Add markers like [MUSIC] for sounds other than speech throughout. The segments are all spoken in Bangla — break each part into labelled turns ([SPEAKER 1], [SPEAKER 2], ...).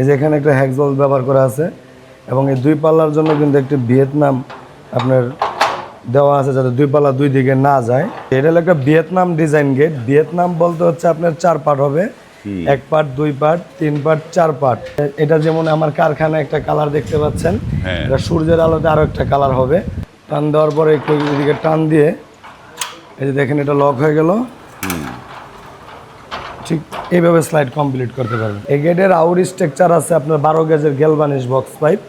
[SPEAKER 1] এই যে এখানে একটা হ্যাকজল ব্যবহার করা আছে এবং এই দুই পাল্লার জন্য কিন্তু একটি ভিয়েতনাম আপনার দেওয়া আছে যাতে দুই পাল্লা দুই দিকে না যায়। এটা হলো একটা ভিয়েতনাম ডিজাইন গেট। ভিয়েতনাম বলতে হচ্ছে আপনার চার পার্ট হবে। এক পার্ট দুই পার্ট তিন পার্ট চার পার্ট। এটা যেমন আমার কারখানায় একটা কালার দেখতে পাচ্ছেন
[SPEAKER 2] হ্যাঁ।
[SPEAKER 1] এটা সূর্যের আলোতে আরও একটা কালার হবে। টান দেওয়ার পরে একটু এদিকে টান দিয়ে এই যে দেখেন এটা লক হয়ে গেল। ঠিক এইভাবে স্লাইড কমপ্লিট করতে পারবেন। এই গেটের আউট স্ট্রাকচার আছে আপনার বারো গেজের গ্যালভানিশ বক্স পাইপ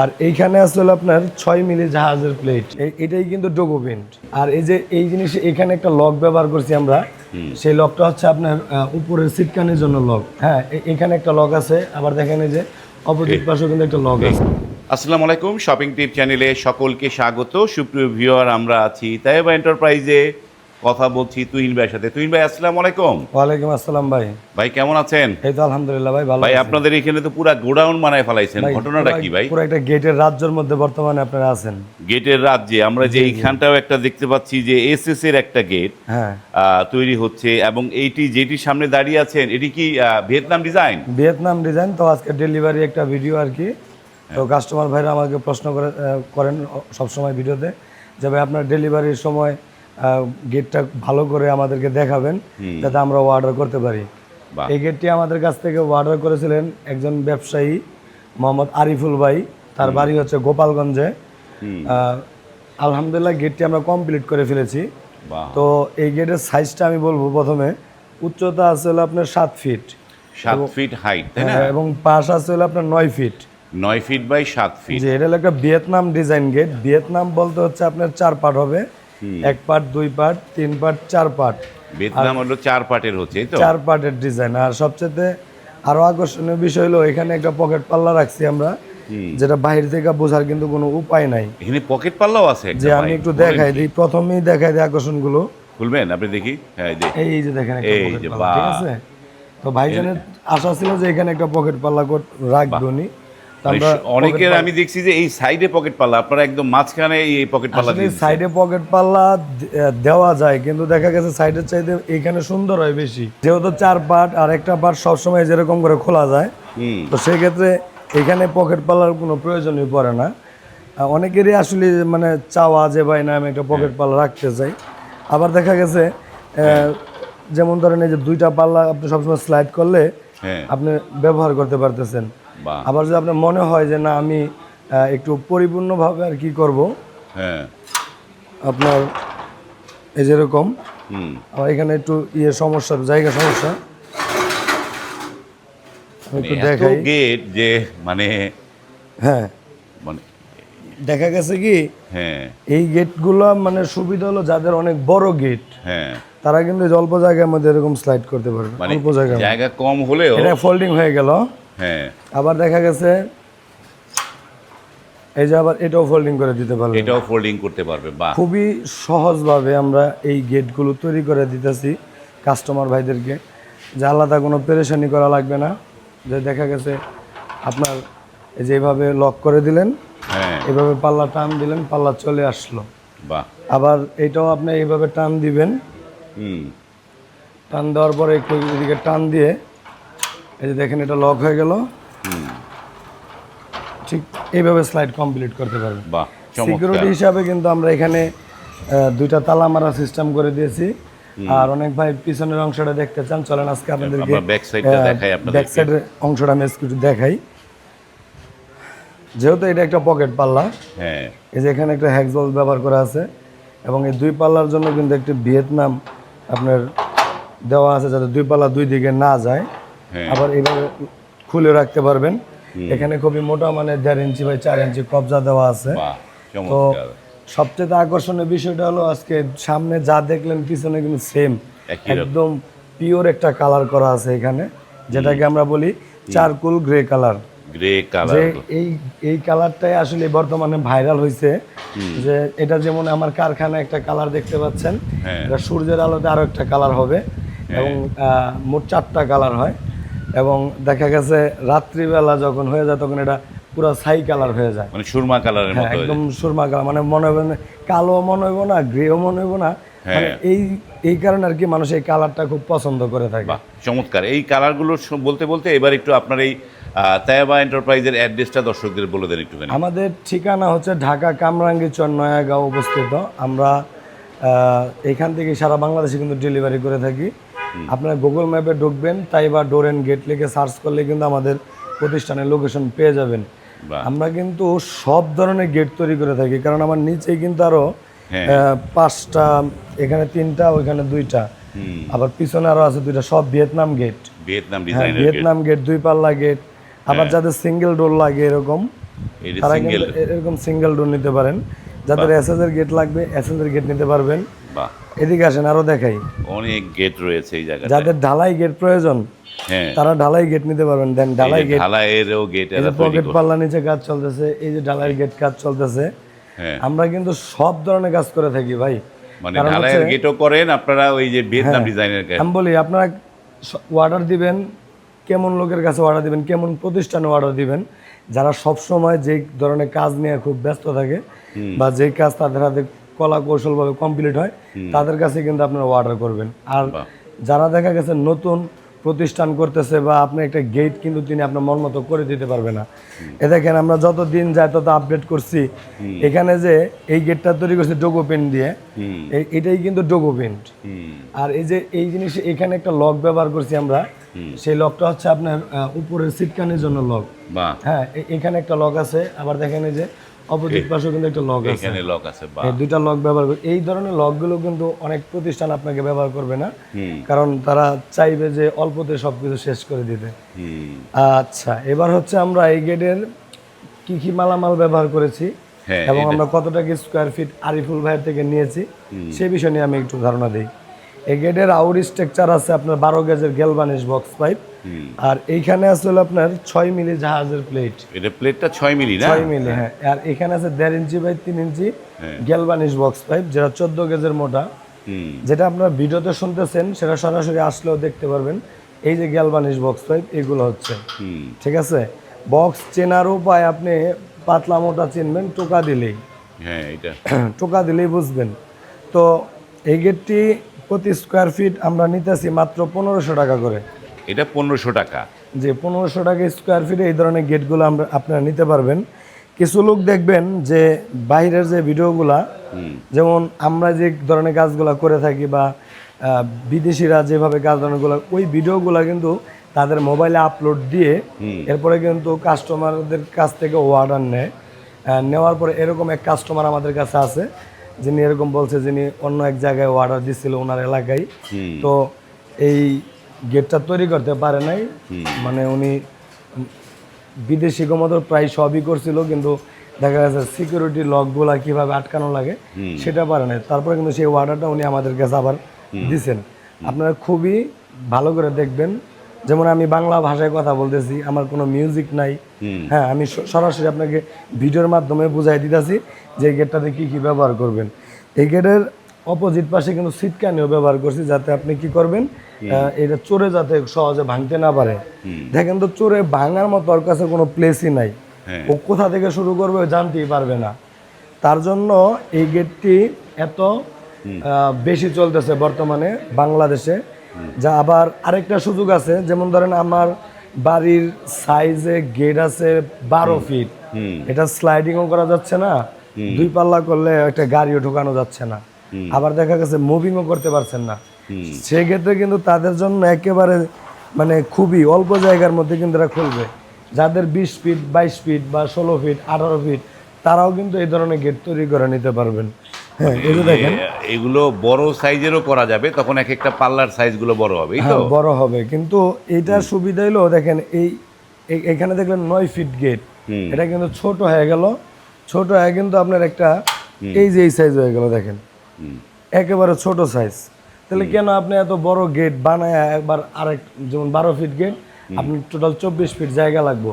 [SPEAKER 1] আর এইখানে আসলে আপনার ছয় মিলি জাহাজের প্লেট এটাই কিন্তু ডোগো পেন্ট আর এই যে এই জিনিস এখানে একটা লক ব্যবহার করছি আমরা। সেই লকটা হচ্ছে আপনার উপরের সিটকানের জন্য লক হ্যাঁ এখানে একটা লক আছে। আবার দেখেন এই যে অপোজিট পাশেও কিন্তু একটা লক আছে।
[SPEAKER 2] আসসালামু আলাইকুম শপিং টিপ চ্যানেলে সকলকে স্বাগত। সুপ্রিয় ভিউয়ার আমরা আছি তাইবা এন্টারপ্রাইজে কথা বলছি তুহিন ভাইয়ের সাথে। তুহিন ভাই আসসালামু আলাইকুম।
[SPEAKER 1] ওয়ালাইকুম আসসালাম ভাই।
[SPEAKER 2] ভাই কেমন আছেন?
[SPEAKER 1] এই তো আলহামদুলিল্লাহ ভাই ভালো
[SPEAKER 2] ভাই আপনাদের এখানে তো পুরা গোডাউন বানায় ফেলাইছেন। ঘটনাটা কি ভাই?
[SPEAKER 1] পুরো একটা গেটের রাজ্যের মধ্যে বর্তমানে আপনারা আছেন।
[SPEAKER 2] গেটের রাজ্যে আমরা যে এইখানটাও একটা দেখতে পাচ্ছি যে এসএস এর একটা গেট
[SPEAKER 1] হ্যাঁ।
[SPEAKER 2] তৈরি হচ্ছে এবং এইটি যেটির সামনে দাঁড়িয়ে আছেন এটি কি ভিয়েতনাম ডিজাইন?
[SPEAKER 1] Vietnam design. তো আজকে ডেলিভারি একটা ভিডিও আর কি। তো কাস্টমার ভাইরা আমাকে প্রশ্ন করে করেন সবসময় ভিডিওতে যে ভাই আপনার ডেলিভারির সময় গেটটা ভালো করে আমাদেরকে দেখাবেন যাতে আমরা অর্ডার করতে পারি। এই গেটটি আমাদের কাছ থেকে অর্ডার করেছিলেন একজন ব্যবসায়ী মোহাম্মদ আরিফুল ভাই। তার বাড়ি হচ্ছে গোপালগঞ্জে। আলহামদুলিল্লাহ গেটটি আমরা কমপ্লিট করে ফেলেছি। তো এই গেটের সাইজটা আমি বলব প্রথমে। উচ্চতা আছে হলো আপনার সাত ফিট
[SPEAKER 2] সাত ফিট হাইট তাই না?
[SPEAKER 1] হ্যাঁ, এবং পাশ আছে হলো আপনার নয় ফিট
[SPEAKER 2] নয় ফিট বাই সাত ফিট
[SPEAKER 1] যে এটা হলো একটা ভিয়েতনাম ডিজাইন গেট ভিয়েতনাম বলতে হচ্ছে আপনার চার পার্ট হবে। এক পার্ট দুই পার্ট তিন পার্ট চার পার্ট।
[SPEAKER 2] ভিয়েতনাম হলো চার পার্টের হচ্ছে এই তো?
[SPEAKER 1] চার পার্টের ডিজাইন। আর সবচেয়ে আরও আকর্ষণীয় বিষয় হলো এখানে একটা পকেট পাল্লা রাখছি আমরা যেটা বাইরে থেকে বোঝার কিন্তু কোনো উপায় নাই।
[SPEAKER 2] এখানে পকেট পাল্লাও আছে
[SPEAKER 1] যে আমি একটু দেখাই দিই প্রথমেই দেখাই দিই আকর্ষণগুলো।
[SPEAKER 2] খুলবেন আপনি দেখি? হ্যাঁ এই যে।
[SPEAKER 1] দেখেন একটা
[SPEAKER 2] এই
[SPEAKER 1] পকেট
[SPEAKER 2] যে
[SPEAKER 1] ঠিক আছে? তো ভাইজানের আশা ছিল যে এখানে একটা পকেট পাল্লা কর-
[SPEAKER 2] অনেকের আমি দেখছি যে এই সাইডে পকেট পাল্লা আপনারা একদম মাঝখানে এই পকেট পাল্লা
[SPEAKER 1] সাইডে পকেট পাল্লা দেওয়া যায় কিন্তু দেখা গেছে সাইডের চাইতে এখানে সুন্দর হয় বেশি। যেহেতু চার পার্ট আর একটা পার্ট সবসময় যেরকম করে খোলা যায় তো সেক্ষেত্রে এখানে পকেট পাল্লার কোনো প্রয়োজনই পড়ে না। অনেকেরই আসলে মানে চাওয়া যে ভাই না আমি একটা পকেট পাল্লা রাখতে চাই। আবার দেখা গেছে আহ, যেমন ধরেন এই যে দুইটা পাল্লা আপনি সবসময় স্লাইড করলে
[SPEAKER 2] হ্যাঁ।
[SPEAKER 1] আপনি ব্যবহার করতে পারতেছেন। আবার যদি আপনার মনে হয় যে না আমি একটু পরিপূর্ণভাবে আর কি করব
[SPEAKER 2] হ্যাঁ।
[SPEAKER 1] আপনার এই যেরকম আমার এখানে একটু ইয়ে সমস্যা জায়গা সমস্যা। একটু দেখাই।
[SPEAKER 2] গেট যে মানে
[SPEAKER 1] হ্যাঁ।
[SPEAKER 2] মানে
[SPEAKER 1] দেখা গেছে কি
[SPEAKER 2] হ্যাঁ।
[SPEAKER 1] এই গেটগুলো মানে সুবিধা হলো যাদের অনেক বড় গেট
[SPEAKER 2] হ্যাঁ।
[SPEAKER 1] তারা কিন্তু অল্প জায়গার মধ্যে এরকম স্লাইড করতে পারবে
[SPEAKER 2] মানে
[SPEAKER 1] অল্প
[SPEAKER 2] জায়গা কম হলেও
[SPEAKER 1] এটা ফোল্ডিং হয়ে গেল।
[SPEAKER 2] হ্যাঁ।
[SPEAKER 1] আবার দেখা গেছে এই যে আবার এটাও ফোল্ডিং করে দিতে পারবে
[SPEAKER 2] এটাও ফোল্ডিং করতে পারবে বাহ।
[SPEAKER 1] খুবই সহজভাবে আমরা এই গেটগুলো তৈরি করে দিতেছি কাস্টমার ভাইদেরকে। যে আলাদা কোনো পেরেশানি করা লাগবে না। যে দেখা গেছে আপনার এই যে এইভাবে লক করে দিলেন
[SPEAKER 2] হ্যাঁ।
[SPEAKER 1] এভাবে পাল্লা টান দিলেন পাল্লা চলে আসলো।
[SPEAKER 2] বাহ।
[SPEAKER 1] আবার এটাও আপনি এইভাবে টান দিবেন।
[SPEAKER 2] হুম।
[SPEAKER 1] টান দেওয়ার পরে একটু এদিকে টান দিয়ে এই যে দেখেন এটা লক হয়ে গেল। ঠিক এইভাবে স্লাইড কমপ্লিট করতে পারবেন।
[SPEAKER 2] বাহ
[SPEAKER 1] সিকিউরিটি হিসাবে কিন্তু আমরা এখানে দুইটা তালা মারা সিস্টেম করে দিয়েছি। আর অনেক ভাই পিছনের অংশটা দেখতে চান চলেন আজকে আপনাদেরকে
[SPEAKER 2] আমরা ব্যাক সাইডটা দেখাই আপনাদের
[SPEAKER 1] ব্যাক সাইডের অংশটা আমি একটু দেখাই। যেহেতু এটা একটা পকেট পাল্লা
[SPEAKER 2] হ্যাঁ।
[SPEAKER 1] এই যে এখানে একটা হ্যাকজল ব্যবহার করা আছে। এবং এই দুই পাল্লার জন্য কিন্তু একটি ভিয়েতনাম আপনার দেওয়া আছে যাতে দুই পাল্লা দুই দিকে না যায়। আবার এইভাবে খুলে রাখতে পারবেন। এখানে খুবই মোটা মানে দেড় ইঞ্চি বাই চার ইঞ্চি কবজা দেওয়া আছে। তো সবচেয়ে আকর্ষণীয় বিষয়টা হলো আজকে সামনে যা দেখলেন পিছনে কিন্তু সেম একদম পিওর একটা কালার করা আছে এখানে যেটাকে আমরা বলি charcoal grey colour
[SPEAKER 2] grey colour
[SPEAKER 1] এই এই কালারটাই আসলে বর্তমানে ভাইরাল হয়েছে যে এটা যেমন আমার কারখানায় একটা কালার দেখতে পাচ্ছেন
[SPEAKER 2] হ্যাঁ।
[SPEAKER 1] এটা সূর্যের আলোতে আরও একটা কালার হবে এবং আহ, মোট চারটা কালার হয়। এবং দেখা গেছে রাত্রিবেলা যখন হয়ে যায় তখন এটা পুরো ছাই কালার হয়ে যায়।
[SPEAKER 2] মানে সুরমা কালারের
[SPEAKER 1] হ্যাঁ
[SPEAKER 2] মতো
[SPEAKER 1] একদম সুরমা কালার মানে মনে হবে না কালো মনে হইব না গ্রেও মনে হইব না। মানে
[SPEAKER 2] হ্যাঁ।
[SPEAKER 1] এই এই কারণে আর কি মানুষ এই কালারটা খুব পছন্দ করে থাকে।
[SPEAKER 2] চমৎকার। এই কালারগুলো বলতে বলতে এবার একটু আপনার এই তাইবা এন্টারপ্রাইজের অ্যাড্রেসটা দর্শকদের বলে দেন একটুখানি।
[SPEAKER 1] আমাদের ঠিকানা হচ্ছে ঢাকা কামরাঙ্গি কামরাঙ্গীচর নয়াগাঁও অবস্থিত। আমরা এখান থেকে সারা বাংলাদেশে কিন্তু ডেলিভারি করে থাকি। আপনারা গুগল ম্যাপে ঢুকবেন তাই বা ডোর অ্যান্ড গেট লিখে সার্চ করলে কিন্তু আমাদের প্রতিষ্ঠানের লোকেশন পেয়ে যাবেন। আমরা কিন্তু সব ধরনের গেট তৈরি করে থাকি কারণ আমার নিচে কিন্তু আরও
[SPEAKER 2] হ্যাঁ।
[SPEAKER 1] পাঁচটা এখানে তিনটা ওইখানে দুইটা। আবার পিছনে আরও আছে দুইটা সব ভিয়েতনাম গেট
[SPEAKER 2] ভিয়েতনাম
[SPEAKER 1] হ্যাঁ ভিয়েতনাম গেট দুই পাল্লা গেট আবার যাদের সিঙ্গেল ডোর লাগে এরকম তারা কিন্তু এরকম সিঙ্গেল ডোর নিতে পারেন। যাদের এসএস এর গেট লাগবে এসএস এর গেট নিতে পারবেন। এদিকে আসেন আরও দেখাই।
[SPEAKER 2] অনেক গেট রয়েছে এই জায়গায়
[SPEAKER 1] যাদের ঢালাই গেট প্রয়োজন
[SPEAKER 2] হ্যাঁ।
[SPEAKER 1] তারা ঢালাই গেট নিতে পারবেন। দেন ঢালাই গেট
[SPEAKER 2] ঢালাইয়েরও গেট
[SPEAKER 1] পকেট পাল্লা নিচে কাজ চলতেছে এই যে ঢালাই গেট কাজ চলতেছে।
[SPEAKER 2] হ্যাঁ।
[SPEAKER 1] আমরা কিন্তু সব ধরনের কাজ করে থাকি ভাই।
[SPEAKER 2] মানে ঢালাইয়ের গেটও করেন আপনারা ওই যে ভিয়েতনাম
[SPEAKER 1] হ্যাঁ।
[SPEAKER 2] ডিজাইনের গেট
[SPEAKER 1] আমি বলি আপনারা অর্ডার দিবেন কেমন লোকের কাছে অর্ডার দিবেন কেমন প্রতিষ্ঠানে অর্ডার দিবেন যারা সব সময় যে ধরনের কাজ নিয়ে খুব ব্যস্ত থাকে বা যে কাজ তাদের হাতে কলা কৌশলভাবে কমপ্লিট হয় তাদের কাছে কিন্তু আপনারা অর্ডার করবেন। আর যারা দেখা গেছে নতুন প্রতিষ্ঠান করতেছে বা আপনি একটা গেট কিন্তু তিনি আপনার মন মতো করে দিতে পারবে না। এ দেখেন আমরা যত দিন যায় তত আপডেট করছি। এখানে যে এই গেটটা তৈরি করছে ডোগো পেন দিয়ে এটাই কিন্তু ডোগো পেন্ট। আর এই যে এই জিনিস এখানে একটা লক ব্যবহার করছি আমরা। সেই লকটা হচ্ছে আপনার উপরের সিটকানির জন্য লক হ্যাঁ এখানে একটা লক আছে। আবার দেখেন এই যে অপোজিট পাশেও কিন্তু একটা লক আছে।
[SPEAKER 2] এখানে লক আছে
[SPEAKER 1] দুইটা লক ব্যবহার করি এই ধরনের লকগুলো কিন্তু অনেক প্রতিষ্ঠান আপনাকে ব্যবহার করবে না। কারণ তারা চাইবে যে অল্পতে সবকিছু শেষ করে দিতে। আচ্ছা এবার হচ্ছে আমরা এই গেটের কি কি মালামাল ব্যবহার করেছি
[SPEAKER 2] হ্যাঁ
[SPEAKER 1] এবং আমরা কতটা কি স্কোয়ার ফিট আরিফুল ভাইয়ের থেকে নিয়েছি সে বিষয় নিয়ে আমি একটু ধারণা দিই। এই গেটের আউট স্ট্রাকচার আছে আপনার বারো গেজের গ্যালবানিশ বক্স পাইপ আর এইখানে আছে হলো আপনার ছয় মিলি জাহাজের প্লেট
[SPEAKER 2] এটা প্লেটটা ছয় মিলি না?
[SPEAKER 1] ছয় মিলি হ্যাঁ। আর এখানে আছে দেড় ইঞ্চি বাই তিন ইঞ্চি
[SPEAKER 2] হ্যাঁ।
[SPEAKER 1] গ্যালবানিশ বক্স পাইপ যেটা চোদ্দ গেজের মোটা। যেটা আপনার ভিডিওতে শুনতেছেন সেটা সরাসরি আসলেও দেখতে পারবেন। এই যে গ্যালবানিশ বক্স পাইপ এগুলো হচ্ছে। ঠিক আছে? বক্স চেনার উপায় আপনি পাতলা মোটা চিনবেন টোকা দিলেই।
[SPEAKER 2] হ্যাঁ এটা। [CLEARS THROAT]
[SPEAKER 1] টোকা দিলেই বুঝবেন। তো এই গেটটি প্রতি স্কোয়ার ফিট আমরা নিতেছি মাত্র পনেরোশো টাকা করে।
[SPEAKER 2] এটা পনেরোশো টাকা।
[SPEAKER 1] যে পনেরোশো টাকা স্কোয়ার ফিটে এই ধরনের গেটগুলো আমরা আপনারা নিতে পারবেন। কিছু লোক দেখবেন যে বাইরের যে ভিডিওগুলা যেমন আমরা যে ধরনের কাজগুলো করে থাকি বা বিদেশিরা যেভাবে কাজ ধরনেরগুলো ওই ভিডিওগুলো কিন্তু তাদের মোবাইলে আপলোড দিয়ে এরপরে কিন্তু কাস্টমারদের কাছ থেকে অর্ডার নেয়। নেওয়ার পরে এরকম এক কাস্টমার আমাদের কাছে আছে। যিনি এরকম বলছে যিনি অন্য এক জায়গায় অর্ডার দিছিল ওনার এলাকায় তো এই গেটটা তৈরি করতে পারে নাই। মানে উনি বিদেশি গমতর প্রায় সবই করছিল কিন্তু দেখা গেছে সিকিউরিটি লকগুলা কীভাবে আটকানো লাগে সেটা পারে নাই। তারপরে কিন্তু সেই অর্ডারটা উনি আমাদের কাছে আবার দিছেন। আপনারা খুবই ভালো করে দেখবেন। যেমন আমি বাংলা ভাষায় কথা বলতেছি আমার কোনো মিউজিক নাই। হ্যাঁ আমি সরাসরি আপনাকে ভিডিওর মাধ্যমে বুঝাই দিতেছি যে এই গেটটাতে কী কী ব্যবহার করবেন। এই গেটের অপোজিট পাশে কিন্তু সিটকানিও ব্যবহার করছি যাতে আপনি কি করবেন এটা চোরে যাতে সহজে ভাঙতে না পারে। দেখেন তো চোরে ভাঙার মতো ওর কাছে কোনো প্লেসই নাই।
[SPEAKER 2] হ্যাঁ।
[SPEAKER 1] ও কোথা থেকে শুরু করবে জানতেই পারবে না। তার জন্য এই গেটটি এত বেশি চলতেছে বর্তমানে বাংলাদেশে। যা আবার আরেকটা সুযোগ আছে যেমন ধরেন আমার বাড়ির সাইজে গেট আছে বারো ফিট এটা স্লাইডিংও করা যাচ্ছে না দুই পাল্লা করলে একটা গাড়িও ঢোকানো যাচ্ছে না। আবার দেখা গেছে মুভিংও করতে পারছেন না। সেক্ষেত্রে কিন্তু তাদের জন্য একেবারে মানে খুবই অল্প জায়গার মধ্যে কিন্তু এরা খুলবে। যাদের বিশ ফিট বাইশ ফিট বা ষোলো ফিট আঠারো ফিট তারাও কিন্তু এই ধরনের গেট তৈরি করে নিতে পারবেন। হ্যাঁ
[SPEAKER 2] এ- এগুলো বড় সাইজেরও করা যাবে তখন এক একটা পাল্লার সাইজগুলো বড় হবে
[SPEAKER 1] হ্যাঁ বড় হবে। কিন্তু এইটার সুবিধা হলো দেখেন এই এই- এখানে দেখলেন নয় ফিট গেট। এটা কিন্তু ছোট হয়ে গেল। ছোট হয়ে কিন্তু আপনার একটা এই যে এই সাইজ হয়ে গেল দেখেন। একেবারে ছোট সাইজ তাহলে কেন আপনি এত বড় গেট বানায় একবার আরেক যেমন বারো ফিট গেট আপনি টোটাল চব্বিশ ফিট জায়গা লাগবে।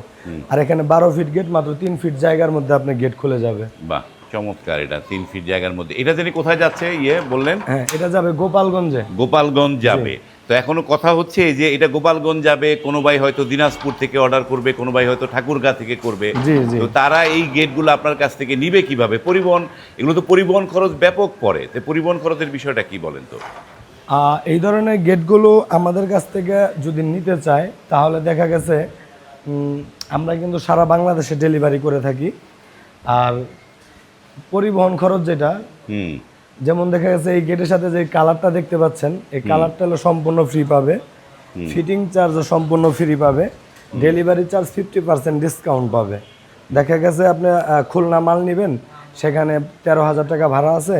[SPEAKER 1] আর এখানে বারো ফিট গেট মাত্র তিন ফিট জায়গার মধ্যে আপনি গেট খুলে যাবে।
[SPEAKER 2] বাহ। চমৎকার এটা তিন ফিট জায়গার মধ্যে। এটা জানি কোথায় যাচ্ছে ইয়ে বললেন?
[SPEAKER 1] হ্যাঁ এটা যাবে গোপালগঞ্জে।
[SPEAKER 2] গোপালগঞ্জ যাবে। তো এখনও কথা হচ্ছে যে এটা গোপালগঞ্জ যাবে কোনো ভাই হয়তো দিনাজপুর থেকে অর্ডার করবে কোনো ভাই হয়তো ঠাকুরগাঁ থেকে করবে। তো তারা এই গেটগুলো আপনার কাছ থেকে নিবে কীভাবে? পরিবহন এগুলো তো পরিবহন খরচ ব্যাপক পড়ে। তো পরিবহন খরচের বিষয়টা কি বলেন তো?
[SPEAKER 1] এই ধরনের গেটগুলো আমাদের কাছ থেকে যদি নিতে চায় তাহলে দেখা গেছে আমরা কিন্তু সারা বাংলাদেশে ডেলিভারি করে থাকি। আর পরিবহন খরচ যেটা যেমন দেখা গেছে এই গেটের সাথে যে কালারটা দেখতে পাচ্ছেন এই কালারটা হলো সম্পূর্ণ ফ্রি পাবে। ফিটিং চার্জও সম্পূর্ণ ফ্রি পাবে। Delivery charge fifty percent discount পাবে। দেখা গেছে আপনি খুলনা মাল নেবেন সেখানে তেরো হাজার টাকা ভাড়া আছে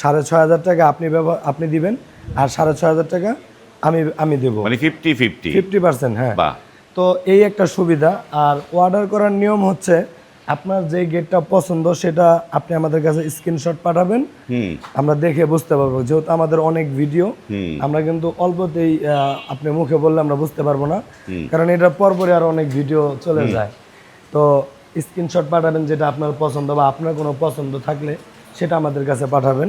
[SPEAKER 1] সাড়ে ছয় হাজার টাকা আপনি ব্যবহার আপনি দিবেন আর সাড়ে ছয় হাজার টাকা আমি আমি দেবো।
[SPEAKER 2] মানে ফিফটি ফিফটি
[SPEAKER 1] ফিফটি পার্সেন্ট হ্যাঁ। তো এই একটা সুবিধা আর অর্ডার করার নিয়ম হচ্ছে আপনার যে গেটটা পছন্দ সেটা আপনি আমাদের কাছে স্ক্রিনশট পাঠাবেন। আমরা দেখে বুঝতে পারব যেহেতু আমাদের অনেক ভিডিও আমরা কিন্তু অল্পতেই আপনি মুখে বললে আমরা বুঝতে পারব না। কারণ এটা পরপরে আর অনেক ভিডিও চলে যায়। তো স্ক্রিনশট পাঠাবেন যেটা আপনার পছন্দ বা আপনার কোনো পছন্দ থাকলে সেটা আমাদের কাছে পাঠাবেন।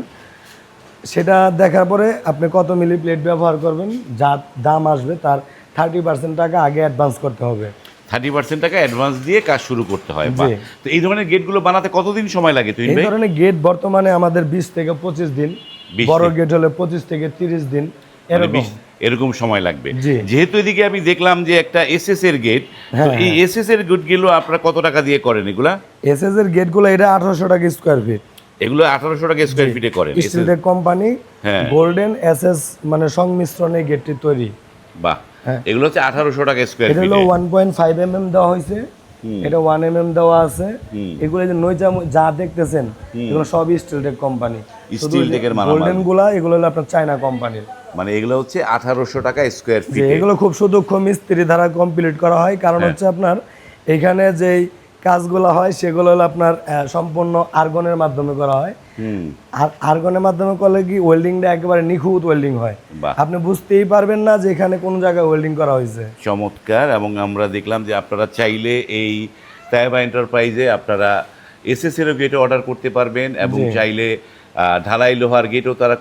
[SPEAKER 1] সেটা দেখার পরে আপনি কত মিলি প্লেট ব্যবহার করবেন যা দাম আসবে তার থার্টি পার্সেন্ট টাকা আগে অ্যাডভান্স করতে হবে।
[SPEAKER 2] থার্টি পার্সেন্ট টাকা অ্যাডভান্স দিয়ে কাজ শুরু করতে হয়। তো এই ধরনের গেটগুলো বানাতে কতদিন সময় লাগে তুই
[SPEAKER 1] এই ধরনের গেট বর্তমানে আমাদের বিশ থেকে পঁচিশ দিন বড় গেট হলে পঁচিশ থেকে তিরিশ দিন
[SPEAKER 2] মানে
[SPEAKER 1] এরকম।
[SPEAKER 2] এরকম সময় লাগবে। যেহেতু এদিকে আমি দেখলাম যে একটা এসএস এর গেট তো
[SPEAKER 1] হ্যাঁ,
[SPEAKER 2] এই এসএস এর গেটগুলো আপনারা কত টাকা দিয়ে করেন এগুলা?
[SPEAKER 1] এসএস এর গেটগুলো এটা আঠারোশো টাকা স্কোয়ার ফিট
[SPEAKER 2] এগুলো আঠারোশো টাকা স্কোয়ার ফিটে করেন
[SPEAKER 1] স্টিলটেক কোম্পানি
[SPEAKER 2] হ্যাঁ।
[SPEAKER 1] গোল্ডেন এসএস মানে সংমিশ্রণে গেটটি তৈরি।
[SPEAKER 2] বাহ।
[SPEAKER 1] হ্যাঁ।
[SPEAKER 2] এগুলো হচ্ছে আঠারোশো টাকা স্কোয়ার
[SPEAKER 1] এটা হলো one point five M M দেওয়া হয়েছে। এটা ওয়ান এম এম দেওয়া আছে। এগুলো যে নইজা যা দেখতেছেন এগুলো সবই স্টিলটেক কোম্পানি
[SPEAKER 2] স্টিল টেকের মালামাল।
[SPEAKER 1] গোল্ডেনগুলা এগুলো হলো আপনার চায়না কোম্পানির
[SPEAKER 2] মানে এগুলো হচ্ছে আঠারোশো টাকা স্কোয়ার ফিট
[SPEAKER 1] এগুলো খুব সুদক্ষ মিস্ত্রি দ্বারা কমপ্লিট করা হয়। কারণ
[SPEAKER 2] হ্যাঁ।
[SPEAKER 1] হচ্ছে আপনার এখানে যেই কাজগুলো হয় সেগুলো হলো আপনার সম্পূর্ণ আর্গনের মাধ্যমে করা হয়। আর আর্গনের মাধ্যমে করলে কি ওয়েল্ডিংটা একেবারে নিখুঁত ওয়েল্ডিং হয়। আপনি বুঝতেই পারবেন না যে এখানে কোন জায়গায় ওয়েল্ডিং করা হয়েছে।
[SPEAKER 2] চমৎকার এবং আমরা দেখলাম যে আপনারা চাইলে এই তাইবা এন্টারপ্রাইজে আপনারা এসএস এরও গেটে অর্ডার করতে পারবেন এবং চাইলে ঢালাই লোহার গেটও তারা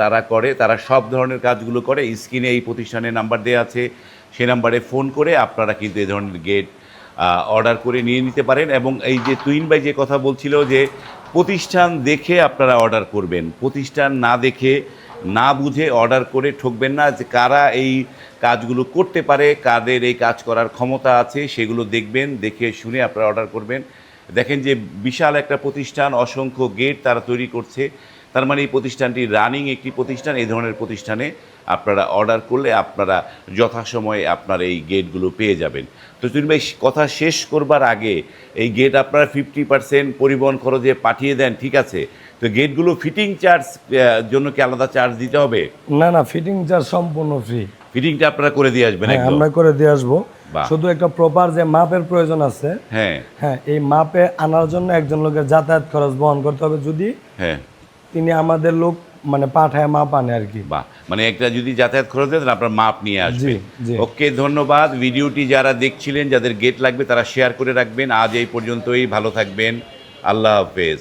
[SPEAKER 2] তারা করে তারা সব ধরনের কাজগুলো করে। স্ক্রিনে এই প্রতিষ্ঠানের নাম্বার দেওয়া আছে সে নাম্বারে ফোন করে আপনারা কিন্তু এই ধরনের গেট অর্ডার করে নিয়ে নিতে পারেন এবং এই যে তুইন ভাই যে কথা বলছিল যে প্রতিষ্ঠান দেখে আপনারা অর্ডার করবেন, প্রতিষ্ঠান না দেখে, না বুঝে অর্ডার করে ঠকবেন না যে কারা এই কাজগুলো করতে পারে, কাদের এই কাজ করার ক্ষমতা আছে সেগুলো দেখবেন, দেখে শুনে আপনারা অর্ডার করবেন। দেখেন যে বিশাল একটা প্রতিষ্ঠান, অসংখ্য গেট তারা তৈরি করছে। তার মানে এই প্রতিষ্ঠানটি রানিং একটি প্রতিষ্ঠান, এই ধরনের প্রতিষ্ঠানে আপনারা অর্ডার করলে আপনারা যথাসময়ে আপনার এই গেটগুলো পেয়ে যাবেন। তো তুমি ভাই কথা শেষ করবার আগে এই গেট আপনারা ফিফটি পার্সেন্ট পরিবহন খরচে পাঠিয়ে দেন ঠিক আছে? তো গেটগুলো ফিটিং চার্জ জন্য কি আলাদা চার্জ দিতে হবে?
[SPEAKER 1] না না ফিটিং চার্জ সম্পূর্ণ ফ্রি
[SPEAKER 2] ফিটিংটা আপনারা করে দিয়ে আসবেন একদম।
[SPEAKER 1] আমরা করে দিয়ে আসব। শুধু একটা প্রপার যে মাপের প্রয়োজন আছে
[SPEAKER 2] হ্যাঁ।
[SPEAKER 1] হ্যাঁ এই মাপে আনার জন্য একজন লোকের যাতায়াত খরচ বহন করতে হবে। যদি
[SPEAKER 2] হ্যাঁ।
[SPEAKER 1] তিনি আমাদের লোক মানে পাঠায় মাপ আনে আর কি।
[SPEAKER 2] বা মানে একটা যদি যাতায়াত খরচ দেন আপনার মাপ নিয়ে
[SPEAKER 1] আসবে।
[SPEAKER 2] ওকে ধন্যবাদ। ভিডিওটি যারা দেখছিলেন যাদের গেট লাগবে তারা শেয়ার করে রাখবেন। আজ এই পর্যন্তই ভালো থাকবেন। আল্লাহ হাফেজ।